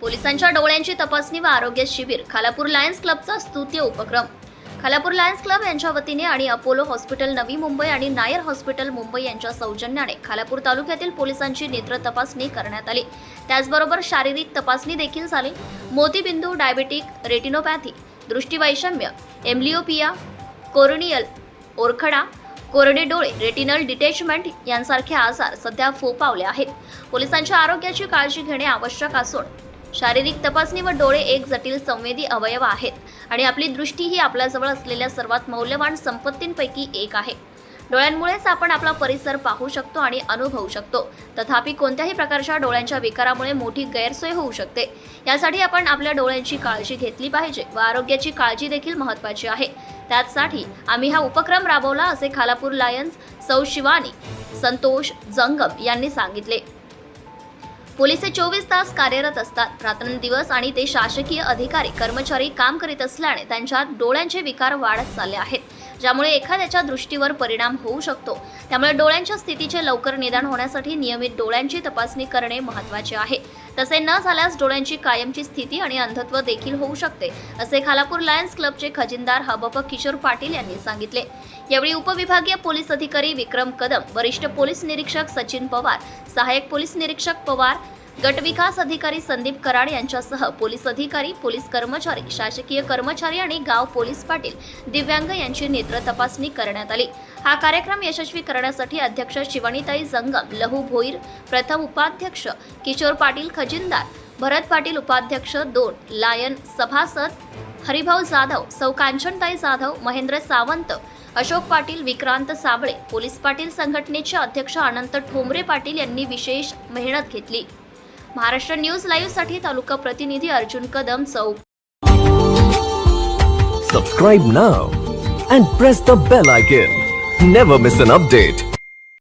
पोलिसांच्या डोळ्यांची तपासणी व आरोग्य शिबिर खालापूर लायन्स क्लबचा स्तुत्य उपक्रम. खालापूर लायन्स क्लब यांच्या वतीने आणि अपोलो हॉस्पिटल नवी मुंबई आणि नायर हॉस्पिटल मुंबई यांच्या सौजन्याने खालापूर तालुक्यातील पोलिसांची नेत्र तपासणी करण्यात आली. त्याचबरोबर शारीरिक तपासणी देखील झाली. मोतीबिंदू डायबेटिक रेटिनोपॅथी दृष्टीवैषम्य एम्लिओपिया कोरोनियल ओरखडा कोरडे डोळे रेटिनल डिटॅचमेंट यांसारखे आजार सध्या फोपावले आहेत. पोलिसांच्या आरोग्याची काळजी घेणे आवश्यक असून शारीरिक तपासणी व डोळे एक जटिल संवेदी अवयव आहेत आणि आपली दृष्टी ही आपल्याजवळ असलेल्या सर्वात मौल्यवान संपत्तींपैकी एक आहे. डोळ्यांमुळेच आपण आपला परिसर पाहू शकतो आणि अनुभवू शकतो. तथापि कोणत्याही प्रकारच्या डोळ्यांच्या विकारामुळे मोठी गैरसोय होऊ शकते. यासाठी आपण आपल्या डोळ्यांची काळजी घेतली पाहिजे व आरोग्याची काळजी देखील महत्त्वाची आहे. त्याचसाठी आम्ही हा उपक्रम राबवला असे खालापूर लायन्स सौ शिवानी संतोष जंगम यांनी सांगितले. पोलीस हे चोवीस तास कार्यरत असतात. रात्रंदिवस आणि ते शासकीय अधिकारी कर्मचारी काम करीत असल्याने त्यांच्या डोळ्यांचे विकार वाढत चालले आहेत. ज्यामुळे एखाद्याच्या दृष्टीवर परिणाम होऊ शकतो. त्यामुळे डोळ्यांच्या स्थितीचे लवकर निदान होण्यासाठी नियमित डोळ्यांची तपासणी करणे महत्त्वाचे आहे. तसे न झाल्यास डोळ्यांची कायमची स्थिती आणि अंधत्व देखील होऊ शकते असे खालापूर लायन्स क्लबचे खजिनदार हबप किशोर पाटील यांनी सांगितले. यावेळी उपविभागीय पोलीस अधिकारी विक्रम कदम वरिष्ठ पोलीस निरीक्षक सचिन पवार सहाय्यक पोलीस निरीक्षक पवार गट विकास अधिकारी संदीप कराड यांच्यासह पोलीस अधिकारी पोलीस कर्मचारी शासकीय कर्मचारी आणि गाव पोलीस पाटील दिव्यांग यांची नेत्र तपासणी करण्यात आली. हा कार्यक्रम यशस्वी करण्यासाठी अध्यक्ष शिवानीताई जंगम लहू भोईर प्रथम उपाध्यक्ष किशोर पाटील खजिनदार भरत पाटील उपाध्यक्ष दोन लायन सभासद हरिभाऊ जाधव सौ कांचनताई जाधव महेंद्र सावंत अशोक पाटील विक्रांत साबळे पोलीस पाटील संघटनेचे अध्यक्ष अनंत ठोंबरे पाटील यांनी विशेष मेहनत घेतली. महाराष्ट्र न्यूज लाईव्हसाठी तालुका प्रतिनिधी अर्जुन कदम चौक subscribe now and press the bell icon never miss an update